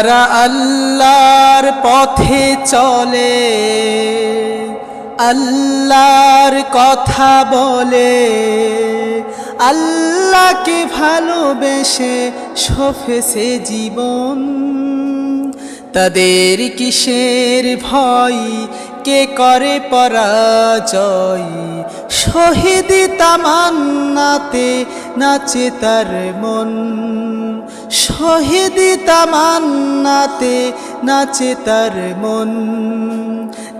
যারা আল্লাহর পথে চলে, আল্লাহর কথা বলে, আল্লাহকে ভালোবেসে সফেছে জীবন। তাদের কিসের ভয়, কে করে পরাজয়? শহীদ তামান্নাতে নাচে তার মন। শহীদ তামান্নাতে নাচে তার মন।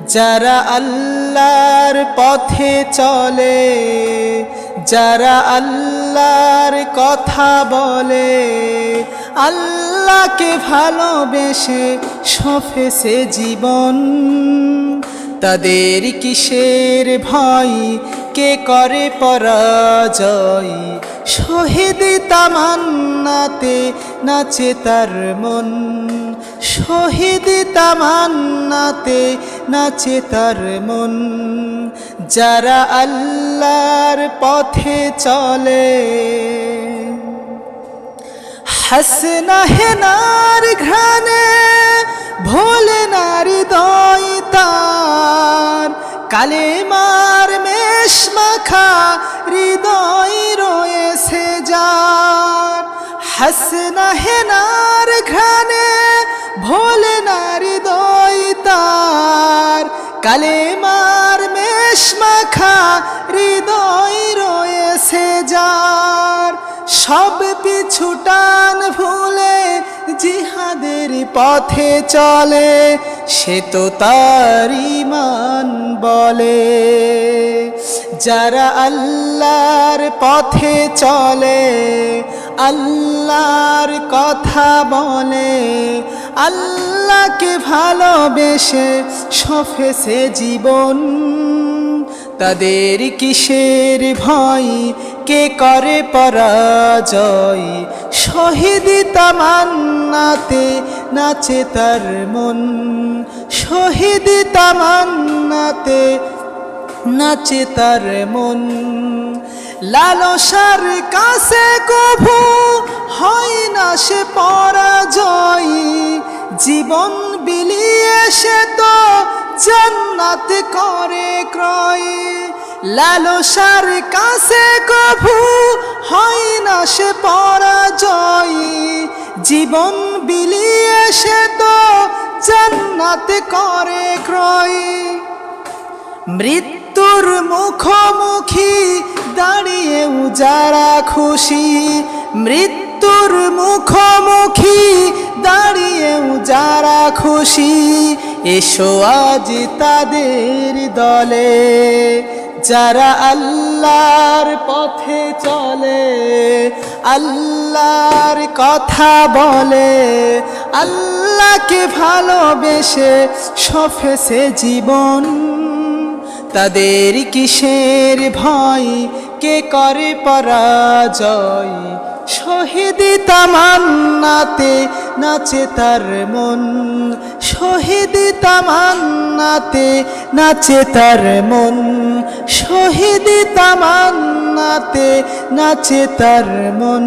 যারা আল্লাহর পথে চলে, যারা আল্লাহর কথা বলে, আল্লাহকে ভালোবেসে সফেছে জীবন। তাদের কিসের ভয়? কে করে পরাজয়? শহীদ তামান্নাতে নাচে তার মন। শহীদ তামান্নাতে নাচে তার মন। যারা আল্লাহর পথে চলে হাসনা হেনার ঘ্রাণে কালে মার মেষ মাখা হৃদয় রয়েছে যার। হাসনা হেনার ঘ্রাণে ভোলে নারী দয় তার। কালে মার মেষ মাখা হৃদয় রয়েছে যার। সব পিছুটান ভুলে ভুলে জিহাদের পথে চলে, সে তো তার ইমান বলে। যারা আল্লাহর পথে চলে, আল্লাহর কথা বলে, আল্লাহকে ভালোবেসে সফেছে জীবন। তাদের কিসের ভয়, কে করে পরাজয়? শহীদ তামান্নাতে নাচে তার মন। শহীদ তামান্নাতে নাচে তার মন। লালসার কাছে কভু হয় না সে পরাজয়। জীবন বিলিয়ে সে তো জান্নাত করে ক্রয়। লালসার কাছে কভু হয় না সে পরাজয়। জীবন বিলিয়ে সে তো জান্নাত করে ক্রয়। মৃত্যুর মুখোমুখি দাঁড়িয়েও যারা খুশি। মৃত্যুর মুখোমুখি দাঁড়িয়েও যারা খুশি। এসো আজ তাদের দলে, যারা আল্লাহর পথে চলে, আল্লাহর কথা বলে, আল্লাহকে ভালোবেসে সফেছে জীবন। তাদের কিসের ভয়, কে করে পরাজয়? শহীদ তামান্নাতে নাচে তার মন। শহীদ তামান্নাতে নাচে তার মন। শহীদ তামান্নাতে নাচে তার মন।